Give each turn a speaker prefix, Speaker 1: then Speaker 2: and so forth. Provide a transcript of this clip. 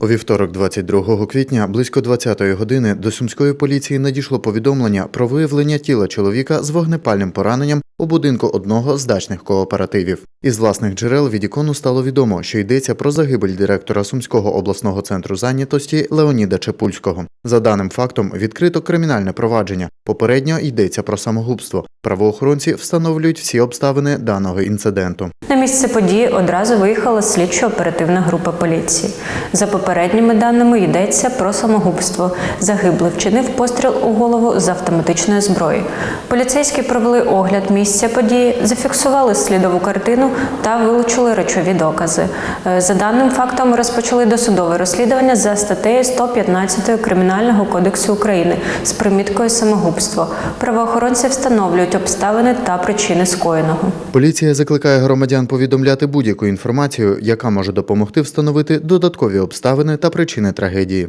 Speaker 1: У вівторок, 22 квітня, близько 20-ї години до сумської поліції надійшло повідомлення про виявлення тіла чоловіка з вогнепальним пораненням у будинку одного з дачних кооперативів. Із власних джерел від ікону стало відомо, що йдеться про загибель директора Сумського обласного центру зайнятості Леоніда Чепульського. За даним фактом відкрито кримінальне провадження. Попередньо йдеться про самогубство. Правоохоронці встановлюють всі обставини даного інциденту.
Speaker 2: На місце події одразу виїхала слідчо-оперативна група поліції. За попередніми даними йдеться про самогубство. Загиблий вчинив постріл у голову з автоматичної зброї. Поліцейські провели огляд місця події, зафіксували слідову картину та вилучили речові докази. Е, За даним фактом розпочали досудове розслідування за статтею 115 Кримінального кодексу України з приміткою самогубство. Правоохоронці встановлюють обставини та причини скоєного.
Speaker 1: Поліція закликає громадян повідомляти будь-яку інформацію, яка може допомогти встановити додаткові обставини та причини трагедії.